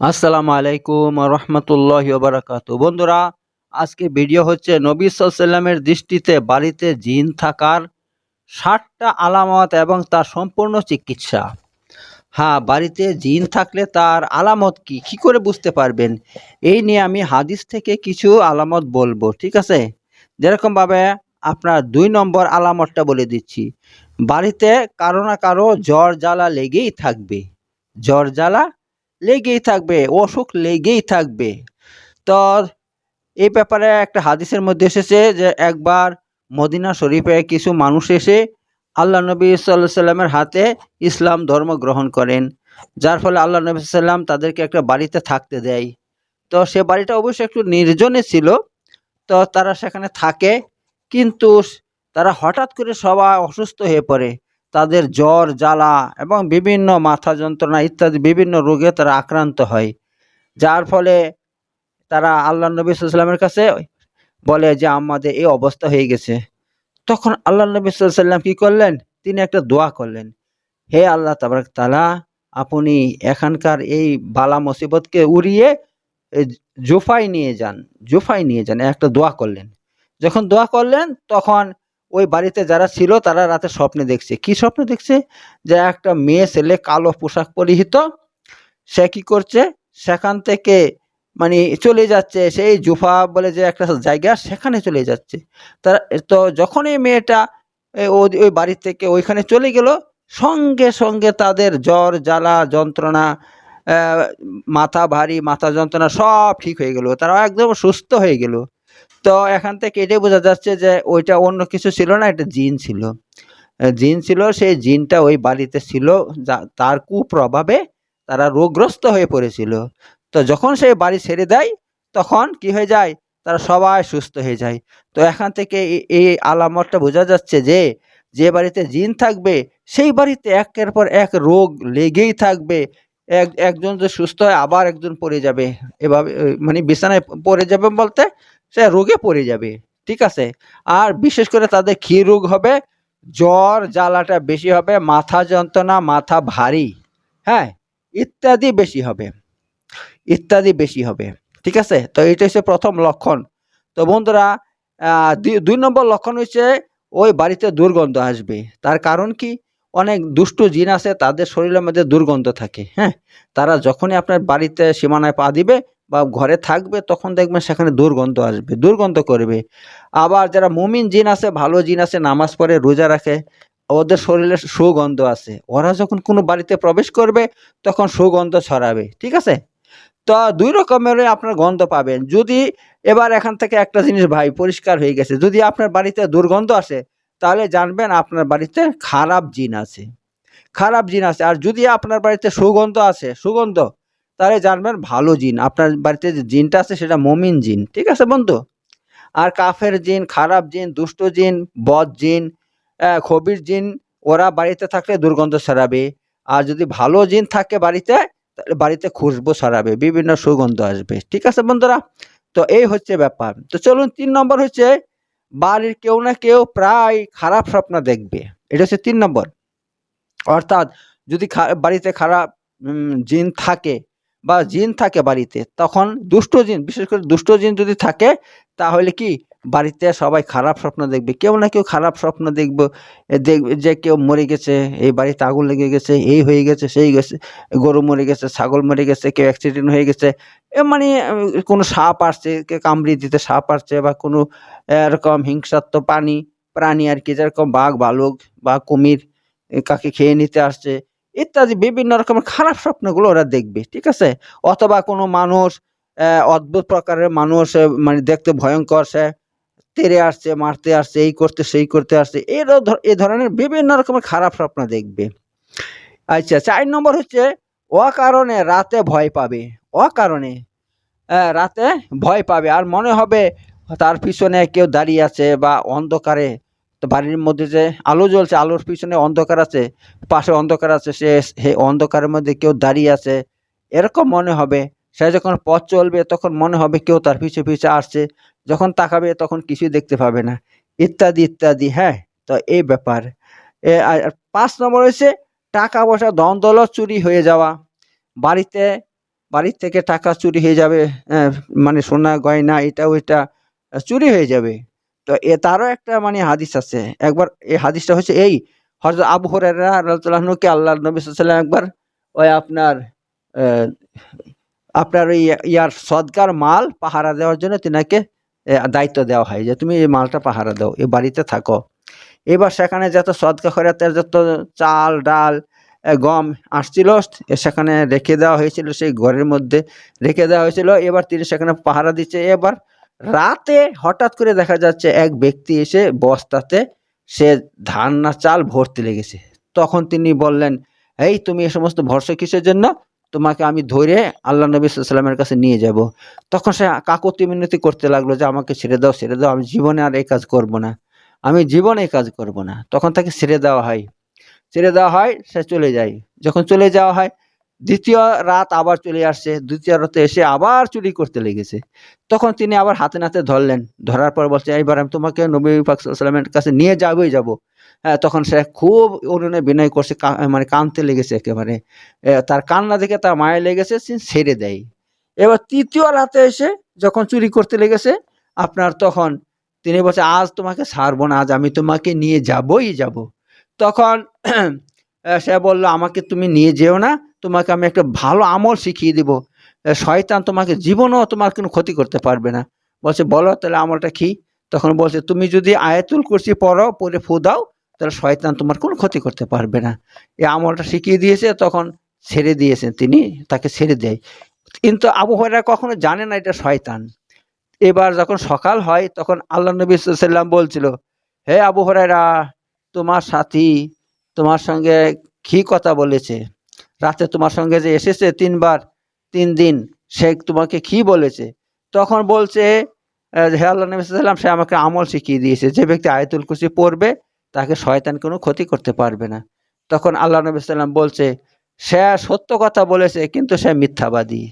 আসসালামু আলাইকুম রহমতুল্লাহ বারাকাত বন্ধুরা, আজকে ভিডিও হচ্ছে নবী সাল্লামের দৃষ্টিতে বাড়িতে জিন থাকার ষাটটা আলামত এবং তার সম্পূর্ণ চিকিৎসা। হ্যাঁ বাড়িতে জিন থাকলে তার আলামত কি? কি করে বুঝতে পারবেন? এই নিয়ে আমি হাদিস থেকে কিছু আলামত বলব, ঠিক আছে? যেরকমভাবে আপনার দুই নম্বর আলামতটা বলে দিচ্ছি। বাড়িতে কারও না কারও জ্বর জ্বালা লেগেই থাকবে। জ্বর জ্বালা লেগেই থাকবে, অসুখ লেগেই থাকবে। তো এই ব্যাপারে একটা হাদিসের মধ্যে এসেছে যে একবার মদিনা শরীফে কিছু মানুষ এসে আল্লাহ নবী সাল্লাহ সাল্লামের হাতে ইসলাম ধর্ম গ্রহণ করেন। যার ফলে আল্লাহ নবী সাল্লাম তাদেরকে একটা বাড়িতে থাকতে দেয়। তো সে বাড়িটা অবশ্যই একটু নির্জনে ছিল, তো তারা সেখানে থাকে, কিন্তু তারা হঠাৎ করে সবাই অসুস্থ হয়ে পড়ে। তাদের জ্বর, জ্বালা এবং বিভিন্ন মাথা যন্ত্রণা ইত্যাদি বিভিন্ন রোগে তারা আক্রান্ত হয়। যার ফলে তারা আল্লাহ নবী সাল্লামের কাছে বলে যে, আমাদের এই অবস্থা হয়ে গেছে। তখন আল্লাহ নবী সাল্লাম কি করলেন? তিনি একটা দোয়া করলেন। হে আল্লাহ তাবারক তালা আপনি এখানকার এই বালা মুসিবতকে উড়িয়ে এ জুফাই নিয়ে যান জুফাই নিয়ে যান। একটা দোয়া করলেন। যখন দোয়া করলেন, তখন ওই বাড়িতে যারা ছিল, তারা রাতে স্বপ্নে দেখছে। কি স্বপ্নে দেখছে? যে একটা মেয়ে ছেলে কালো পোশাক পরিহিত, সে কি করছে? সেখান থেকে মানে চলে যাচ্ছে, সেই জুফা বলে যে একটা জায়গা, সেখানে চলে যাচ্ছে। তারা তো যখন এই মেয়েটা ওই বাড়ি থেকে ওইখানে চলে গেল, সঙ্গে সঙ্গে তাদের জ্বর, জ্বালা, যন্ত্রণা মাথা ভারী, মাথা যন্ত্রণা সব ঠিক হয়ে গেল। তারা একদম সুস্থ হয়ে গেল। তো এখান থেকে এটাই বোঝা যাচ্ছে যে ওইটা অন্য কিছু ছিল না, এটা জিন ছিল। জিন ছিল, সেই জিনটা ওই বাড়িতে ছিল তার কুপ্রভাবে তারা রোগগ্রস্ত হয়ে পড়েছিল। তো যখন সেই বাড়ি ছেড়ে দেয়, তখন কি হয়ে যায়? তারা সবাই সুস্থ হয়ে যায়। তো এখান থেকে এই আলামতটা বোঝা যাচ্ছে যে যে বাড়িতে জিন থাকবে, সেই বাড়িতে একের পর এক রোগ লেগেই থাকবে। এক, একজন যে সুস্থ হয়, আবার একজন পড়ে যাবে। এভাবে মানে বিছানায় পড়ে যাবে বলতে সে রোগে পড়ে যাবে, ঠিক আছে? আর বিশেষ করে তাদের কী রোগ হবে? জ্বর, জ্বালাটা বেশি হবে, মাথা যন্ত্রণা, মাথা ভারী হ্যাঁ? ইত্যাদি বেশি হবে, ইত্যাদি বেশি হবে, ঠিক আছে? তো এটা হচ্ছে প্রথম লক্ষণ। তো বন্ধুরা দুই- নম্বর লক্ষণ হচ্ছে ওই বাড়িতে দুর্গন্ধ আসবে। তার কারণ কি? অনেক দুষ্ট জিন আছে, তাদের শরীরের মধ্যে দুর্গন্ধ থাকে হ্যাঁ? তারা যখনই আপনার বাড়িতে সীমানায় পা দিবে বা ঘরে থাকবে, তখন দেখবেন সেখানে দুর্গন্ধ আসবে, দুর্গন্ধ করবে। আবার যারা মুমিন জিন আছে, ভালো জিন আছে, নামাজ পড়ে, রোজা রাখে, ওদের শরীরে সুগন্ধ আছে। ওরা যখন কোনো বাড়িতে প্রবেশ করবে, তখন সুগন্ধ ছড়াবে, ঠিক আছে? তো দুই রকমের আপনার গন্ধ পাবেন। যদি এবার এখান থেকে একটা জিনিস ভাই, পরিষ্কার হয়ে গেছে, যদি আপনার বাড়িতে দুর্গন্ধ আসে তাহলে জানবেন আপনার বাড়িতে খারাপ জিন আছে। খারাপ জিন আছে। আর যদি আপনার বাড়িতে সুগন্ধ আছে, সুগন্ধ, তাহলে জানবেন ভালো জিন। আপনার বাড়িতে যে জিনটা আছে সেটা মমিন জিন, ঠিক আছে বন্ধু? আর কাফের জিন, খারাপ জিন, দুষ্ট জিন, বদ জিন খবির জিন, ওরা বাড়িতে থাকলে দুর্গন্ধ ছড়াবে। আর যদি ভালো জিন থাকে বাড়িতে, তাহলে বাড়িতে খুশবু ছড়াবে, বিভিন্ন সুগন্ধ আসবে, ঠিক আছে বন্ধুরা? তো এই হচ্ছে ব্যাপার। তো চলুন, তিন নম্বর হচ্ছে বাড়ির কেউ না কেউ প্রায় খারাপ স্বপ্ন দেখবে। এটা হচ্ছে তিন নম্বর। অর্থাৎ যদি বাড়িতে খারাপ জিন থাকে বা জিন থাকে বাড়িতে, তখন দুষ্ট জিন, বিশেষ করে দুষ্ট জিন যদি থাকে, তাহলে কি? বাড়িতে সবাই খারাপ স্বপ্ন দেখবে। কেউ না কেউ খারাপ স্বপ্ন দেখবে দেখবে যে কেউ মরে গেছে, এই বাড়িতে আগুন লেগে গেছে, এই হয়ে গেছে, সেই গেছে, গরু মরে গেছে, ছাগল মরে গেছে, কেউ অ্যাক্সিডেন্ট হয়ে গেছে, এ মানে কোনো সাপ আসছে কে কামড়ে দিতে সাপ আসছে বা কোনো এরকম হিংসাত্মক প্রাণী প্রাণী আর কি, যেরকম বাঘ ভালুক বা কুমির কাকে খেয়ে নিতে আসছে, ইত্যাদি বিভিন্ন রকমের খারাপ স্বপ্নগুলো ওরা দেখবে, ঠিক আছে? অথবা কোনো মানুষ অদ্ভুত প্রকারের মানুষ মানে দেখতে ভয়ঙ্কর, সে তেড়ে আসছে, মারতে আসছে, এই করতে, সেই করতে আসছে এর এই ধরনের বিভিন্ন রকমের খারাপ স্বপ্ন দেখবে। আচ্ছা চার নম্বর হচ্ছে অকারণে রাতে ভয় পাবে, অকারণে রাতে ভয় পাবে। আর মনে হবে তার পিছনে কেউ দাঁড়িয়ে আছে বা অন্ধকারে, তো বাড়ির মধ্যে যে আলো জ্বলছে, আলোর পিছনে অন্ধকার আছে, পাশে অন্ধকার আছে সে অন্ধকারের মধ্যে কেউ দাঁড়িয়ে আছে, এরকম মনে হবে। সে যখন পথ চলবে, তখন মনে হবে কেউ তার পিছে পিছে আসছে। যখন তাকাবে, তখন কিছুই দেখতে পাবে না। ইত্যাদি ইত্যাদি হ্যাঁ? তো এই ব্যাপার। এ পাঁচ নম্বর হয়েছে টাকা পয়সা ধন চুরি হয়ে যাওয়া। বাড়িতে, বাড়ির থেকে টাকা চুরি হয়ে যাবে মানে সোনা, গয়না, এটা, ওইটা চুরি হয়ে যাবে। তো এ, তারও একটা মানে হাদিস আছে। একবার এই হাদিসটা হচ্ছে এই, হযরত আবু হুরায়রা রাদিয়াল্লাহু আনহুকে আল্লাহ নবী ওয়াসাল্লাম একবার ওই আপনার আপনার ওই ইয়ার সদকার মাল পাহারা দেওয়ার জন্য তিনাকে দায়িত্ব দেওয়া হয় যে তুমি এই মালটা পাহারা দাও, এই বাড়িতে থাকো। এবার সেখানে যত সদকা খরাতের যত চাল, ডাল গম আসছিল সেখানে রেখে দেওয়া হয়েছিল, সেই ঘরের মধ্যে রেখে দেওয়া হয়েছিল। এবার তিনি সেখানে পাহারা দিচ্ছে। এবার রাতে হঠাৎ করে দেখা যাচ্ছে এক ব্যক্তি এসে বস্তাতে সে ধান না চাল ভর্তি লেগেছে। তখন তিনি বললেন, এই তুমি এ সমস্ত ভরসা কিসের জন্য? তোমাকে আমি ধরে আল্লাহ নবী সাল্লামের কাছে নিয়ে যাব। তখন সে কাকতি মিনতি করতে লাগল যে, আমাকে ছেড়ে দাও ছেড়ে দাও, আমি জীবনে আর এই কাজ করব না। আমি জীবনে এই কাজ করব না। তখন তাকে ছেড়ে দেওয়া হয়। ছেড়ে দেওয়া হয়, সে চলে যায়। যখন চলে যাওয়া হয়, দ্বিতীয় রাত আবার চলে আসছে। দ্বিতীয় রাতে এসে আবার চুরি করতে লেগেছে। তখন তিনি আবার হাতে নাতে ধরলেন। ধরার পর বলছে, এইবার আমি তোমাকে নবী পাক সাল্লামের কাছে নিয়ে যাবই যাব। তখন সে খুব অনুনয় বিনয় করছে মানে কানতে লেগেছে একেবারে। তার কান্না দেখে তার মায়া লেগেছে ছেড়ে দেয়। এবার তৃতীয় রাতে এসে যখন চুরি করতে লেগেছে, আপনার তখন তিনি বলছে, আজ তোমাকে ছাড়বো না, আজ আমি তোমাকে নিয়ে যাবই যাব। তখন সে বলল, আমাকে তুমি নিয়ে যেও না, তোমাকে আমি একটা ভালো আমল শিখিয়ে দিব। শয়তান তোমাকে জীবনও তোমার কোনো ক্ষতি করতে পারবে না। বলছে, বলো, তাহলে আমলটা কি? তখন বলছে, তুমি যদি আয়াতুল কুরসি পড়ো পরে ফু দাও তাহলে শয়তান তোমার কোনো ক্ষতি করতে পারবে না। এই আমলটা শিখিয়ে দিয়েছে, তখন ছেড়ে দিয়েছেন তিনি, তাকে ছেড়ে দেয়। কিন্তু আবু হয়রা কখনো জানে না এটা শয়তান। এবার যখন সকাল হয়, তখন আল্লাহ নবী সাল্লাম বলছিল, হে আবু হরাইরা তোমার সাথী তোমার সঙ্গে কি কথা বলেছে? রাতে তোমার সঙ্গে যে এসেছে তিনবার, তিন দিন, সে তোমাকে কি বলেছে? তখন বলছে, হে আল্লাহ নবী সাল্লাম সে আমাকে আমল শিখিয়ে দিয়েছে। যে ব্যক্তি আয়তুল কুসি পড়বে তাকে শয়তান কোনো ক্ষতি করতে পারবে না। তখন আল্লাহ নবী সাল্লাম বলছে, সে সত্য কথা বলেছে, কিন্তু সে মিথ্যাবাদী।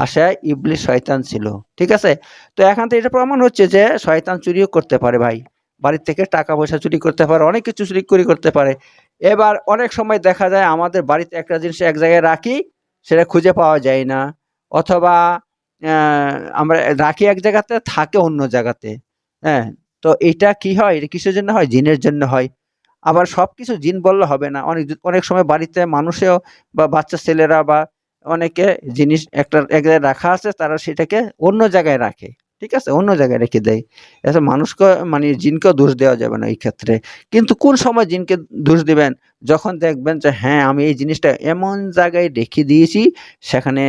আর সে ইবলি শয়তান ছিল। ঠিক আছে? তো এখান থেকে এটা প্রমাণ হচ্ছে যে শয়তান চুরিও করতে পারে ভাই। বাড়ির থেকে টাকা পয়সা চুরি করতে পারে, অনেক কিছু চুরি করি করতে পারে। এবার অনেক সময় দেখা যায় আমাদের বাড়িতে একটা জিনিস এক জায়গায় রাখি, সেটা খুঁজে পাওয়া যায় না। অথবা আমরা রাখি এক জায়গাতে, থাকে অন্য জায়গাতে। হ্যাঁ তো এটা কি হয়? এটা কিসের জন্য হয়? জিনের জন্য হয়। আবার সব কিছু জিন বললে হবে না। অনেক অনেক সময় বাড়িতে মানুষেও বা বাচ্চা ছেলেরা বা অনেকে জিনিস একটা, এক জায়গায় রাখা আছে, তারা সেটাকে অন্য জায়গায় রাখে। ঠিক আছে? অন্য জায়গায় রেখে দেয়। এতে মানুষকে মানে জিনকেও দোষ দেওয়া যাবে না এই ক্ষেত্রে। কিন্তু কোন সময় জিনকে দোষ দিবেন? যখন দেখবেন যে হ্যাঁ আমি এই জিনিসটা এমন জায়গায় রেখে দিয়েছি, সেখানে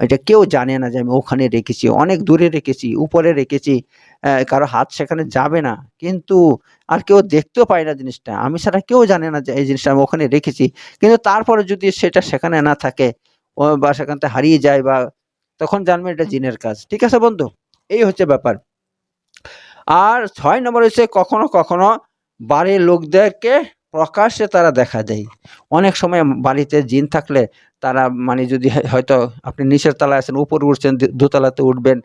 এটা কেউ জানে না যে আমি ওখানে রেখেছি। অনেক দূরে রেখেছি, উপরে রেখেছি। কারও হাত সেখানে যাবে না কিন্তু আর কেউ দেখতেও পায় না জিনিসটা আমি ছাড়া কেউ জানে না যে এই জিনিসটা আমি ওখানে রেখেছি কিন্তু তারপরে যদি সেটা সেখানে না থাকে বা সেখান থেকে হারিয়ে যায় বা তখন জানবেন এটা জিনের কাজ ঠিক আছে বন্ধু এই হচ্ছে ব্যাপার আর ছয় নম্বর হচ্ছে কখনো কখনো বাড়ির লোকদেরকে প্রকাশ্যে তারা দেখা দেয় অনেক সময় বাড়িতে জিন থাকলে তারা মানে যদি হয়তো আপনি নিচের তলায় আছেন উপরে উঠছেন দোতলাতে উঠবেন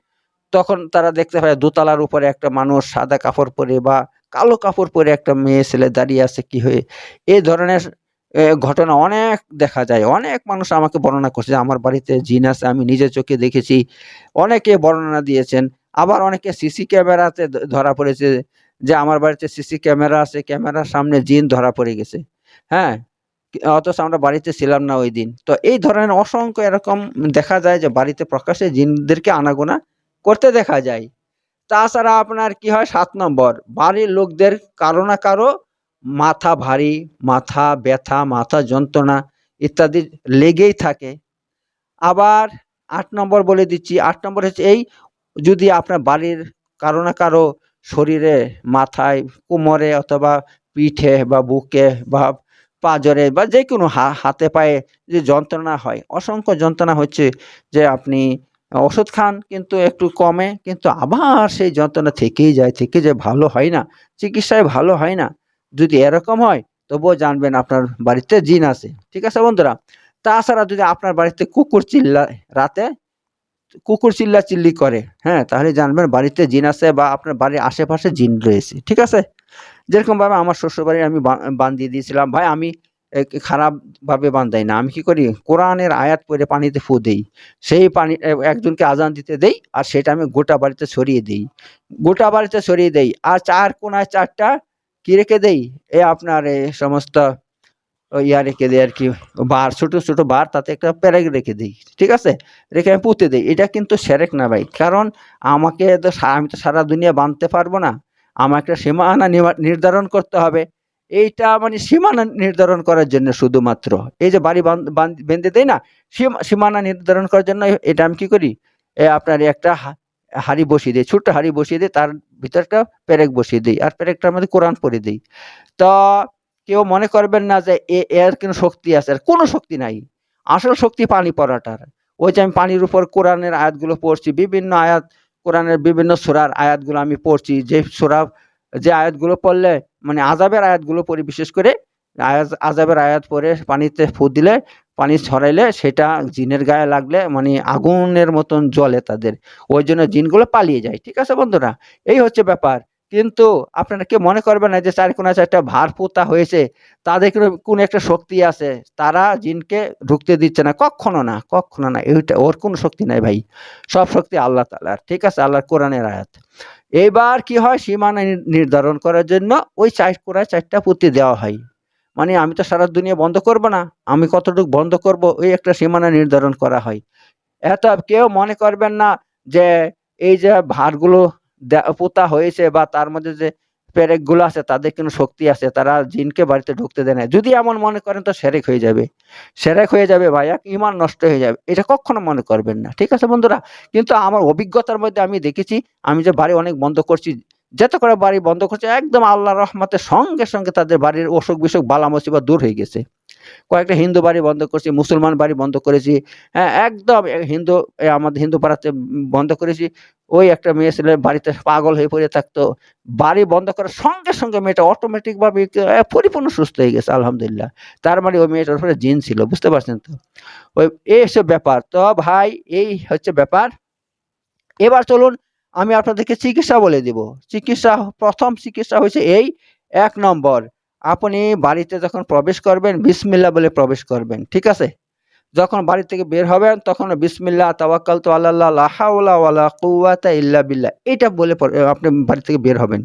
তখন তারা দেখতে পায় দোতলার উপরে একটা মানুষ সাদা কাপড় পরে বা কালো কাপড় পরে একটা মেয়ে ছেলে দাঁড়িয়ে আছে কি হয়ে? এই ধরনের ঘটনা অনেক দেখা যায়। অনেক মানুষ আমাকে বর্ণনা করছে আমার বাড়িতে জিন আছে, আমি নিজের চোখে দেখেছি। অনেকে বর্ণনা দিয়েছেন। আবার অনেকে সিসি ক্যামেরাতে ধরা পড়েছে যে আমার বাড়িতে সিসি ক্যামেরা আছে, ক্যামেরার সামনে জিন ধরা পড়ে গেছে। হ্যাঁ? অথচ আমরা বাড়িতে ছিলাম না ওই দিন। তো এই ধরনের অসংখ্য এরকম দেখা যায় যে বাড়িতে প্রকাশ্যে জিনদেরকে আনাগোনা করতে দেখা যায়। তাছাড়া আপনার কি হয়? সাত নম্বর, বাড়ির লোকদের কারও না কারও মাথা ভারী, মাথা ব্যথা, মাথা যন্ত্রণা ইত্যাদি লেগেই থাকে। আবার আট নম্বর বলে দিচ্ছি, আট নম্বর হচ্ছে এই যদি আপনার বাড়ির কারও না কারও শরীরে মাথায় কোমরে অথবা পিঠে বা বুকে বা পাজরে বা যে কোনো হাতে পায়ে যে যন্ত্রণা হয়, অসংখ্য যন্ত্রণা হচ্ছে যে আপনি ওষুধ খান, কিন্তু একটু কমে, কিন্তু আবার সেই যন্ত্রণা থেকেই যায়, থেকে যায় ভালো হয় না, চিকিৎসায় ভালো হয় না। যদি এরকম হয়, তবুও জানবেন আপনার বাড়িতে জিন আছে। ঠিক আছে বন্ধুরা? তাছাড়া যদি আপনার বাড়িতে কুকুর চিল্লায় রাতে কুকুর চিল্লা চিল্লি করে হ্যাঁ তাহলে জানবেন বাড়িতে জিন আছে বা আপনার বাড়ির আশেপাশে জিন রয়েছে। ঠিক আছে? যেরকম ভাবে আমার শ্বশুর বাড়ি আমি বান্ধিয়ে দিয়েছিলাম, ভাই, আমি খারাপভাবে বান্ধাই না। আমি কি করি? কোরআনের আয়াত পড়ে পানিতে ফু দেই। সেই পানি একজনকে আজান দিতে দেই আর সেটা আমি গোটা বাড়িতে ছড়িয়ে দিই। গোটা বাড়িতে ছড়িয়ে দেই। আর চার কোনায় চারটা কি রেখে দেই? এ আপনার এ সমস্ত ইয়া রেখে দেয় আর কি, বার, ছোট ছোট বার তাতে একটা প্যারেক রেখে দিই। ঠিক আছে? রেখে আমি পুঁতে দিই। এটা কিন্তু সেরেক না ভাই। কারণ আমাকে তো আমি তো সারা দুনিয়া বাঁধতে পারব না। আমার একটা সীমানা নির্ধারণ করতে হবে। এইটা মানে সীমানা নির্ধারণ করার জন্য শুধুমাত্র। এই যে বাড়ি বাঁধ- দেয় না সীমানা নির্ধারণ করার জন্য এটা আমি কি করি? আপনার একটা হাঁড়ি বসিয়ে দিই, ছোট্ট হাঁড়ি বসিয়ে দিই, তার ভিতরটা পেরেক বসিয়ে দিই আর পেরেকটার মধ্যে কোরআন পড়ে দিই। তো কেউ মনে করবেন না যে এর কোনো শক্তি আছে, আর কোনো শক্তি নাই। আসল শক্তি পানি পড়াটার। ওই যে আমি পানির উপর কোরআনের আয়াতগুলো পড়ছি, বিভিন্ন আয়াত, কোরআনের বিভিন্ন সূরার আয়াতগুলো আমি পড়ছি, যে সূরা, যে আয়াতগুলো পড়লে মানে আজাবের আয়াতগুলো পড়ি, বিশেষ করে আজাবের আয়াত পরে পানিতে ফু দিলে, পানি ছড়াইলে সেটা জিনের গায়ে লাগলে মানে আগুনের মতন জ্বলে তাদের। ওই জন্য জিনগুলো পালিয়ে যায়। ঠিক আছে বন্ধুরা? এই হচ্ছে ব্যাপার। কিন্তু আপনারা কেউ মনে করবেন না যে চার কোনা চারটা ভার পোতা হয়েছে, তাদের কোনো, কোন একটা শক্তি আছে, তারা জিনকে ঢুকতে দিচ্ছে না। কখনো না কখনো না। এইটা ওর কোনো শক্তি নাই ভাই। সব শক্তি আল্লাহ তালার ঠিক আছে? আল্লাহর কোরআনের আয়াত। এবার কি হয়? সীমানা নির- নির্ধারণ করার জন্য ওই চার কোড়ায় চারটা পুঁতি দেওয়া হয়। মানে আমি তো সারা দুনিয়া বন্ধ করব না, আমি কতটুকু বন্ধ করব? ওই একটা সীমানা নির্ধারণ করা হয়। এত কেউ মনে করবেন না যে এই যে ভারগুলো পোতা হয়েছে বা তার মধ্যে যে পেরেকগুলো আছে, তাদের কোনো শক্তি আছে, তারা জিনকে বাড়িতে ঢুকতে দেয় না। যদি এমন মনে করেন তো সেরেক হয়ে যাবে। সেরেক হয়ে যাবে ভাইয়া ইমান নষ্ট হয়ে যাবে। এটা কখনো মনে করবেন না, ঠিক আছে বন্ধুরা? কিন্তু আমার অভিজ্ঞতার মধ্যে আমি দেখেছি, আমি যে বাড়ি অনেক বন্ধ করছি, যত করে বাড়ি বন্ধ করছে, একদম আল্লাহ রহমতের সঙ্গে সঙ্গে তাদের বাড়ির অসুখ বিসুখ বালা মসিবা দূর হয়ে গেছে। কয়েকটা হিন্দু বাড়ি বন্ধ করছি, মুসলমান বাড়ি বন্ধ করেছি হ্যাঁ একদম হিন্দু আমাদের হিন্দু পাড়াতে বন্ধ করেছি। ওই একটা মেয়ে ছেলে বাড়িতে পাগল হয়ে পড়ে থাকতো। বাড়ি বন্ধ করার সঙ্গে সঙ্গে মেয়েটা অটোমেটিক ভাবে একে- পরিপূর্ণ সুস্থ হয়ে গেছে, আলহামদুলিল্লাহ। তার মানে ওই মেয়েটার উপরে জিন ছিল, বুঝতে পারছেন তো? ওই এই সব ব্যাপার। তো ভাই, এই হচ্ছে ব্যাপার। এবার চলুন, আমি আপনাদেরকে চিকিৎসা বলে দিব। চিকিৎসা, প্রথম চিকিৎসা হয়েছে এই এক নম্বর। আপনি বাড়িতে যখন প্রবেশ করবেন বিসমিল্লা বলে প্রবেশ করবেন, ঠিক আছে? যখন বাড়ি থেকে বের হবেন, তখন বিসমিল্লাহ, তাওয়াক্কাল তো আল্লাহ ওয়ালা ইল্লা বিল্লাহ এটা বলে আপনি বাড়ি থেকে বের হবেন।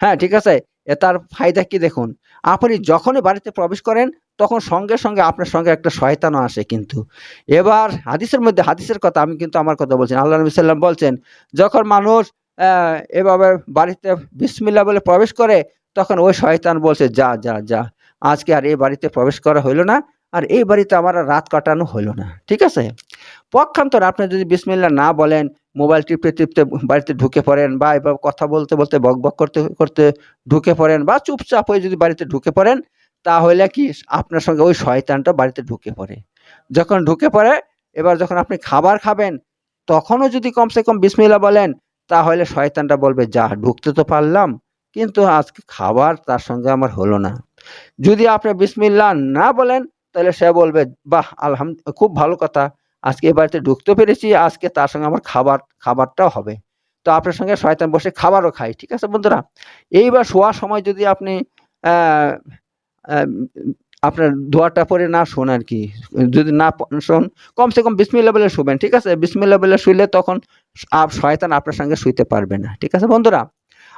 হ্যাঁ ঠিক আছে? তার ফায়দা কি দেখুন? আপনি যখনই বাড়িতে প্রবেশ করেন, তখন সঙ্গে সঙ্গে আপনার সঙ্গে একটা শয়তানও আসে কিন্তু। এবার হাদিসের মধ্যে, হাদিসের কথা আমি কিন্তু আমার কথা বলছি আল্লাহ নবী সাল্লাম বলছেন, যখন মানুষ এভাবে বাড়িতে বিসমিল্লা বলে প্রবেশ করে তখন ওই শয়তান বলছে, যা যা যা। আজকে আর এই বাড়িতে প্রবেশ করা হইল না, আর এই বাড়িতে আমার রাত কাটানো হইল না। ঠিক আছে? পক্ষান্তর আপনি যদি বিসমিল্লা না বলেন, মোবাইল টিপতে টিপতে বাড়িতে ঢুকে পড়েন বা এবার কথা বলতে বলতে বক বক করতে করতে ঢুকে পড়েন বা চুপচাপ হয়ে যদি বাড়িতে ঢুকে পড়েন, তাহলে কি আপনার সঙ্গে ওই শয়তানটা বাড়িতে ঢুকে পড়ে? যখন ঢুকে পড়ে, এবার যখন আপনি খাবার খাবেন, তখনও যদি কমসে কম বিসমিল্লা বলেন, তাহলে শয়তানটা বলবে, যা, ঢুকতে তো পারলাম। কিন্তু আজকে খাবার তার সঙ্গে আমার হলো না। যদি আপনি বিসমিল্লা না বলেন, তাহলে সে বলবে, বাহ আলহাম খুব ভালো কথা। আজকে এ বাড়িতে ঢুকতে পেরেছি, আজকে তার সঙ্গে আমার খাবার, খাবারটাও হবে। তো আপনার সঙ্গে শয়তান বসে খাবারও খাই ঠিক আছে বন্ধুরা? এইবার শোয়ার সময় যদি আপনি আপনার দোয়াটা পরে না শোন আর কি। যদি না শোন, কমসে কম বিসমিল্লা বলে শুবেন, ঠিক আছে? বিসমিল্লা বলে শুইলে তখন শয়তান আপনার সঙ্গে শুইতে পারবে না, ঠিক আছে বন্ধুরা?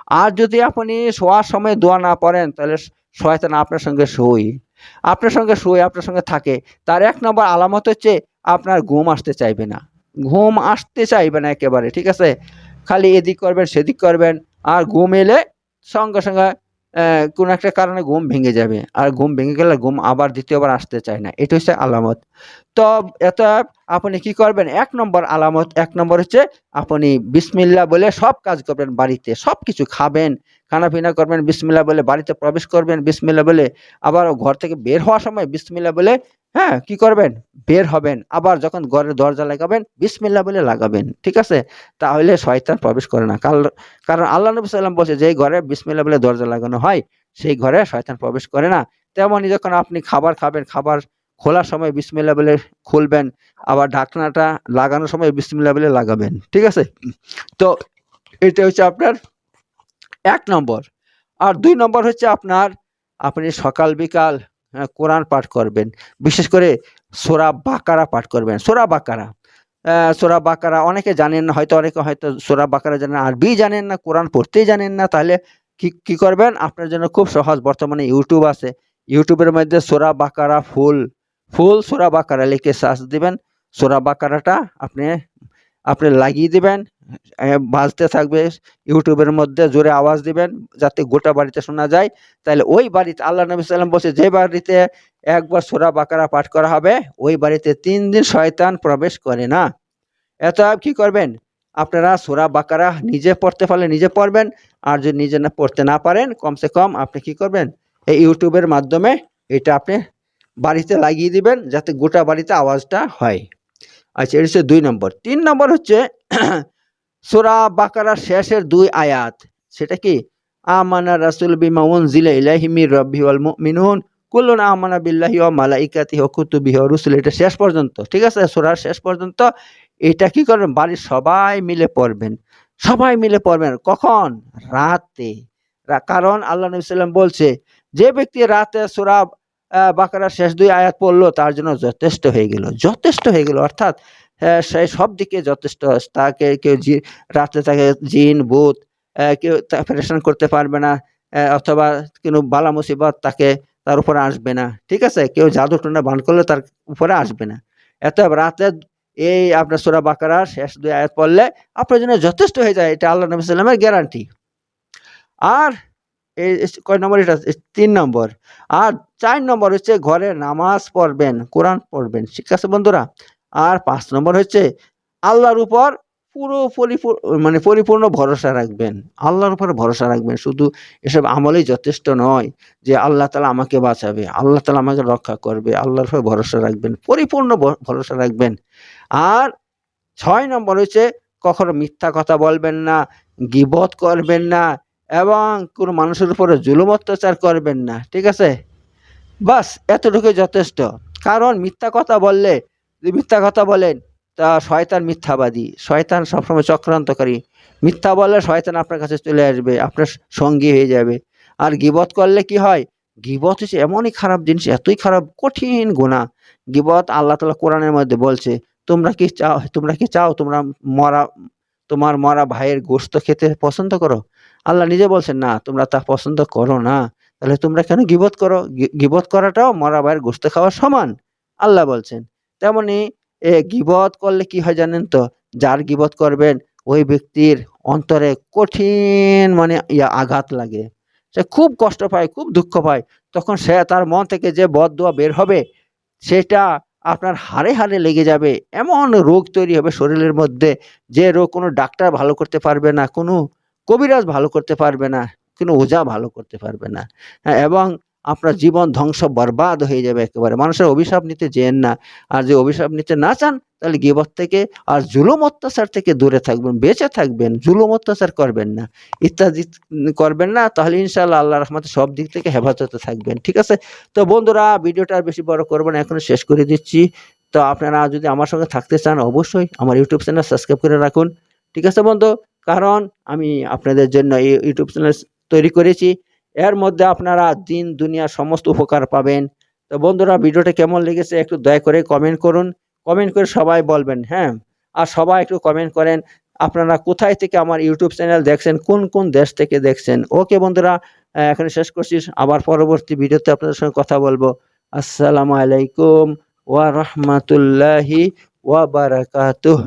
আর যদি আপনি শোয়ার সময় দোয়া না পড়েন, তাহলে শয়তান আপনার সঙ্গে শুই। আপনার সঙ্গে শুয়ে আপনার সঙ্গে থাকে। তার এক নম্বর আলামত হচ্ছে আপনার ঘুম আসতে চাইবে না। ঘুম আসতে চাইবে না একেবারে, ঠিক আছে? খালি এদিক করবেন, সেদিক করবেন, আর ঘুম এলে সঙ্গে সঙ্গে কোনো একটা কারণে ঘুম ভেঙে যাবে। আর ঘুম ভেঙে গেলে ঘুম আবার দ্বিতীয়বার আসতে চায় না। এটা হচ্ছে আলামত। তো এত আপনি কি করবেন? এক নম্বর আলামত, এক নম্বর হচ্ছে আপনি বিসমিল্লা বলে সব কাজ করবেন বাড়িতে সব কিছু খাবেন, খানাপিনা করবেন বিসমিল্লা বলে বাড়িতে প্রবেশ করবেন বিসমিল্লা বলে আবার ঘর থেকে বের হওয়ার সময় বিসমিল্লা বলে হ্যাঁ কি করবেন? বের হবেন, আবার যখন ঘরের দরজা লাগাবেন বিসমিল্লা বলে লাগাবেন, ঠিক আছে? তাহলে শয়তান প্রবেশ করে না। কারণ আল্লাহ নবী সাল্লাম বলছে যে ঘরে বিসমিল্লা বলে দরজা লাগানো হয়, সেই ঘরে শয়তান প্রবেশ করে না। তেমনই যখন আপনি খাবার খাবেন, খাবার খোলার সময় বিসমিল্লা বলে খুলবেন আবার ঢাকনাটা লাগানোর সময় বিসমিল্লা বলে লাগাবেন ঠিক আছে? তো এটা হচ্ছে আপনার এক নম্বর। আর দুই নম্বর হচ্ছে আপনার আপনি সকাল বিকাল হ্যাঁ, কোরআন পাঠ করবেন বিশেষ করে সোরা বাকারা পাঠ করবেন। সোরা বাকারা সোরা বাকারা অনেকে জানেন না হয়তো অনেকে হয়তো সোরা বাকারা জানেন আরবি জানেন না কোরআন পড়তেই জানেন না তাহলে কি কি করবেন? আপনার জন্য খুব সহজ বর্তমানে ইউটিউব আছে ইউটিউবের মধ্যে সোরা বাকারা ফুল ফুল সোরা বাকারা লিখে সার্চ দিবেন। সোরা বাকারাটা আপনি আপনি লাগিয়ে দিবেন বাজতে থাকবে, ইউটিউবের মধ্যে জোরে আওয়াজ দিবেন যাতে গোটা বাড়িতে শোনা যায়। তাহলে ওই বাড়িতে আল্লাহ নবী সাল্লাম বলছে, যে বাড়িতে একবার সোরা বাকারা পাঠ করা হবে, ওই বাড়িতে তিন দিন শয়তান প্রবেশ করে না। এত কি করবেন? আপনারা সোরা বাকারা নিজে পড়তে পারলে নিজে পড়বেন, আর যদি নিজে না পড়তে না পারেন, কমসে কম আপনি কি করবেন? এই ইউটিউবের মাধ্যমে এটা আপনি বাড়িতে লাগিয়ে দিবেন যাতে গোটা বাড়িতে আওয়াজটা হয়। আচ্ছা এটা হচ্ছে দুই নম্বর। তিন নম্বর হচ্ছে সোরা বাকারার শেষের দুই আয়াত। সেটা কি? আমানা রাসুল বিমা উনজিলা ইলাইহি মির রাব্বি মুমিনুন কুল্লুন আমানা বিল্লাহি ওয়া মালাইকাতিহি ওয়া কুতুবিহি ওয়া রুসুলিহি। এটা শেষ পর্যন্ত। ঠিক আছে? সোরার শেষ পর্যন্ত। এটা কি করবেন বাড়ির সবাই মিলে পড়বেন। সবাই মিলে পড়বেন। কখন? রাতে। কারণ আল্লাহ নবী সাল্লাম বলছে, যে ব্যক্তি রাতে সূরা বাকারার শেষ দুই আয়াত পড়ল তার জন্য যথেষ্ট হয়ে গেল। যথেষ্ট হয়ে গেল অর্থাৎ সে সব দিকে যথেষ্ট। তাকে কেউ জি রাতে তাকে জিন আহ, কেউ প্রেশন করতে পারবে না অথবা কোনো বালা মুসিবত তাকে তার উপরে আসবে না। ঠিক আছে? কেউ জাদু টুনা বান করলে তার উপরে আসবে না। এত রাতে এই আপনার সুরা বাকারা শেষ দুই আয়াত পড়লে আপনার জন্য যথেষ্ট হয়ে যায় এটা আল্লাহ নবী সাল্লামের গ্যারান্টি আর এই কয় নম্বর এটা? তিন নম্বর। আর চার নম্বর হচ্ছে ঘরে নামাজ পড়বেন, কোরআন পড়বেন, ঠিক আছে বন্ধুরা? আর পাঁচ নম্বর হচ্ছে আল্লাহর উপর পুরো পরিপূর্ণ মানে পরিপূর্ণ ভরসা রাখবেন। আল্লাহর উপর ভরসা রাখবেন, শুধু এসব আমলেই যথেষ্ট নয় যে আল্লাহ তালা আমাকে বাঁচাবে, আল্লাহ তালা আমাকে রক্ষা করবে, আল্লাহর উপর ভরসা রাখবেন, পরিপূর্ণ ভরসা রাখবেন। আর ছয় নম্বর হচ্ছে কখনো মিথ্যা কথা বলবেন না, গিবত করবেন না এবং কোনো মানুষের উপরে জুলুম অত্যাচার করবেন না, ঠিক আছে? বাস এতটুকুই যথেষ্ট। কারণ মিথ্যা কথা বললে, যদি মিথ্যা কথা বলেন, তা শয়তান মিথ্যাবাদী। শয়তান সবসময় চক্রান্তকারী। মিথ্যা বললে শয়তান আপনার কাছে চলে আসবে, আপনার সঙ্গী হয়ে যাবে। আর গিবত করলে কি হয়? গিবত হচ্ছে এমনই খারাপ জিনিস, এতই খারাপ, কঠিন গুণা গিবত আল্লাহ তালা কোরআনের মধ্যে বলছে, তোমরা কি চাও, তোমরা কি চাও, তোমরা মরা, তোমার মরা ভাইয়ের গোশত খেতে পছন্দ করো? আল্লাহ নিজে বলছেন, না, তোমরা তা পছন্দ করো না। তাহলে তোমরা কেন গিবত করো? গিবত করাটাও মরা ভাইয়ের গোশত খাওয়া সমান। আল্লাহ বলছেন। তেমনি এ গিবত করলে কি হয় জানেন তো? যার গিবত করবেন, ওই ব্যক্তির অন্তরে কঠিন মানে ইয়া আঘাত লাগে। সে খুব কষ্ট পায়, খুব দুঃখ পায়। তখন সে তার মন থেকে যে বদ বদদোয়া বের হবে, সেটা আপনার হাড়ে হাড়ে লেগে যাবে। এমন রোগ তৈরি হবে শরীরের মধ্যে, যে রোগ কোনো ডাক্তার ভালো করতে পারবে না, কোনো কবিরাজ ভালো করতে পারবে না কোনো ওঝা ভালো করতে পারবে না। হ্যাঁ, এবং আপনার জীবন ধ্বংস বরবাদ হয়ে যাবে একেবারে। মানুষের অভিশাপ নিতে যেন না আর যে অভিশাপ নিতে না চান তাহলে গিবত থেকে আর জুলুম অত্যাচার থেকে দূরে থাকবেন বেঁচে থাকবেন জুলুম অত্যাচার করবেন না ইত্যাদি করবেন না তাহলে ইনশাআল্লাহ আল্লাহ রহমতে সব দিক থেকে হেফাজতে থাকবেন ঠিক আছে? তো বন্ধুরা ভিডিওটা আর বেশি বড় করব না এখন শেষ করে দিচ্ছি। তো আপনারা যদি আমার সঙ্গে থাকতে চান অবশ্যই আমার ইউটিউব চ্যানেল সাবস্ক্রাইব করে রাখুন ঠিক আছে বন্ধু? কারণ আমি আপনাদের জন্য এই ইউটিউব চ্যানেল তৈরি করেছি। এর মধ্যে আপনারা দিন দুনিয়ার সমস্ত উপকার পাবেন। তো বন্ধুরা, ভিডিওটা কেমন লেগেছে একটু দয়া করে কমেন্ট করুন। কমেন্ট করে সবাই বলবেন হ্যাঁ? আর সবাই একটু কমেন্ট করেন, আপনারা কোথায় থেকে আমার ইউটিউব চ্যানেল দেখছেন, কোন কোন দেশ থেকে দেখছেন? ওকে বন্ধুরা এখানে শেষ করছি। আবার পরবর্তী ভিডিওতে আপনাদের সঙ্গে কথা বলব। আসসালামু আলাইকুম ওয়া রাহমাতুল্লাহি ওয়া বারাকাতুহ।